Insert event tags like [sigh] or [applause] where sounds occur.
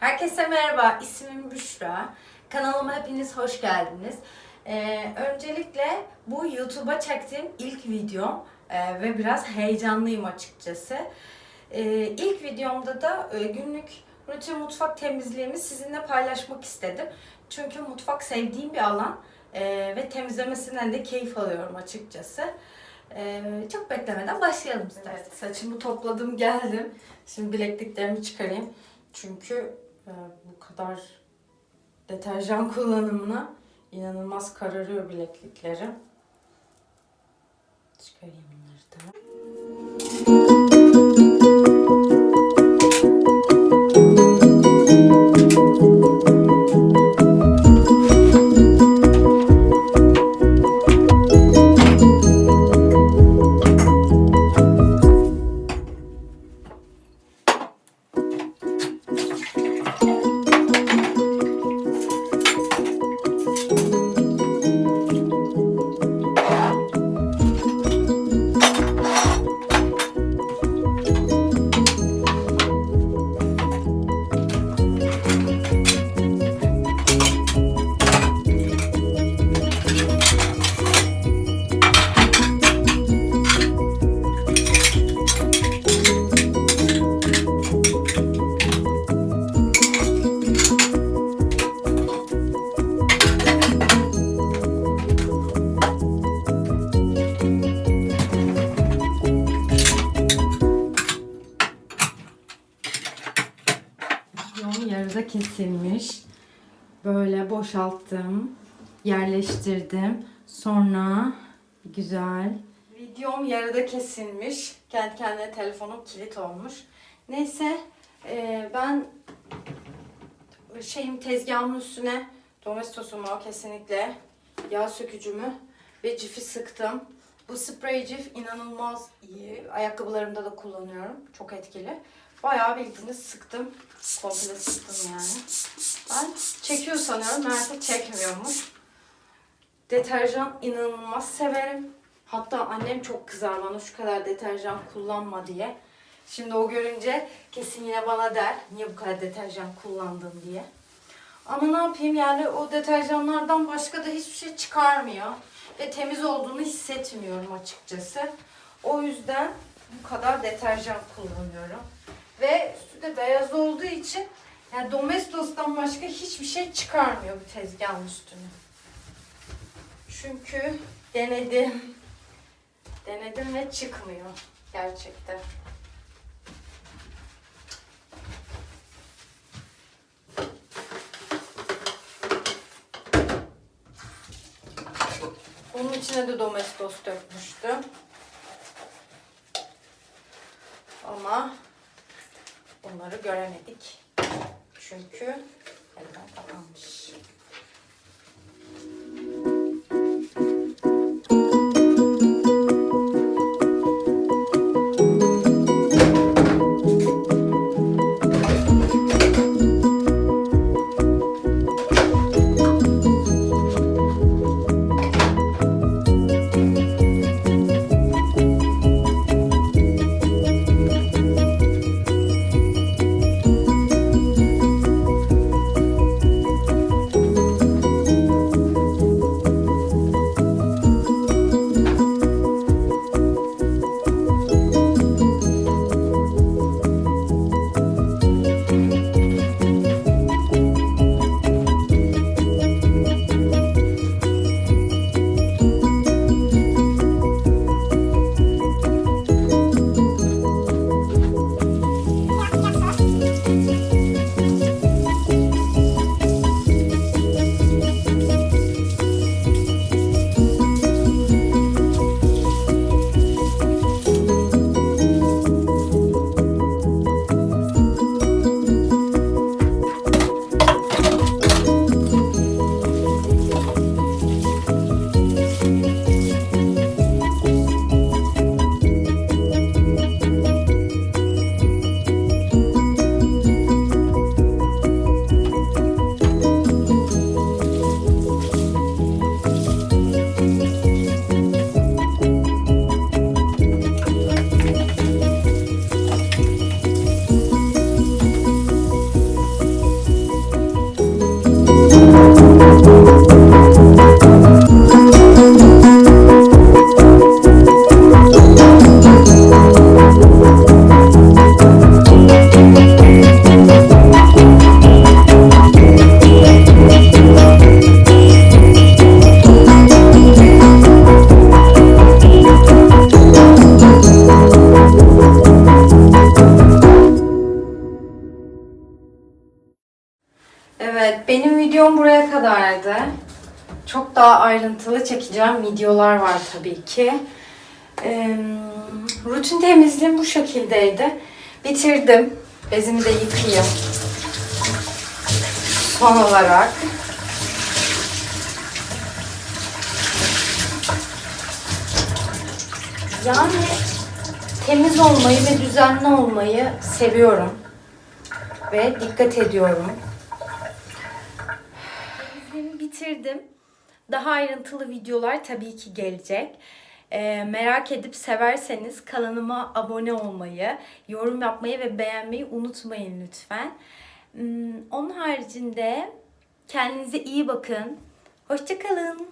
Herkese merhaba, ismim Büşra. Kanalıma hepiniz hoş geldiniz. Ee, öncelikle bu YouTube'a çektiğim ilk videom ee, ve biraz heyecanlıyım açıkçası. Ee, ilk videomda da e, günlük rutin mutfak temizliğimi sizinle paylaşmak istedim. Çünkü mutfak sevdiğim bir alan ee, ve temizlemesinden de keyif alıyorum açıkçası. Ee, çok beklemeden başlayalım isterseniz. Evet, saçımı topladım geldim. Şimdi bilekliklerimi çıkarayım. Çünkü e, bu kadar deterjan [laughs] kullanımına inanılmaz kararıyor bilekliklerim. Çıkarayım bunları da. Kesilmiş. Böyle boşalttım. Yerleştirdim. Sonra güzel. Videom yarıda kesilmiş. Kendi kendine telefonum kilit olmuş. Neyse e, ben şeyim tezgahımın üstüne domestosumu kesinlikle yağ sökücümü ve cifi sıktım. Bu sprey cif inanılmaz iyi. Ayakkabılarımda da kullanıyorum. Çok etkili. Bayağı bildiğiniz sıktım. Komple sıktım yani. Ben çekiyor sanıyorum. Meğerse çekmiyormuş. Deterjan inanılmaz severim. Hatta annem çok kızar bana şu kadar deterjan kullanma diye. Şimdi o görünce kesin yine bana der niye bu kadar deterjan kullandın diye. Ama ne yapayım yani o deterjanlardan başka da hiçbir şey çıkarmıyor. Ve temiz olduğunu hissetmiyorum açıkçası. O yüzden bu kadar deterjan kullanıyorum. Ve üstü de beyaz olduğu için yani Domestos'tan başka hiçbir şey çıkarmıyor bu tezgahın üstüne. Çünkü denedim. Denedim ve çıkmıyor gerçekten. Onun içine de domestos dökmüştüm. Ama bunları göremedik. Çünkü elden kapanmış. Benim videom buraya kadardı. Çok daha ayrıntılı çekeceğim videolar var tabii ki. Ee, rutin temizliğim bu şekildeydi. Bitirdim. Bezimi de yıkayayım. Son olarak. Yani temiz olmayı ve düzenli olmayı seviyorum. Ve dikkat ediyorum. Bitirdim. Daha ayrıntılı videolar tabii ki gelecek. Ee, merak edip severseniz kanalıma abone olmayı, yorum yapmayı ve beğenmeyi unutmayın lütfen. Hmm, Onun haricinde kendinize iyi bakın. Hoşçakalın.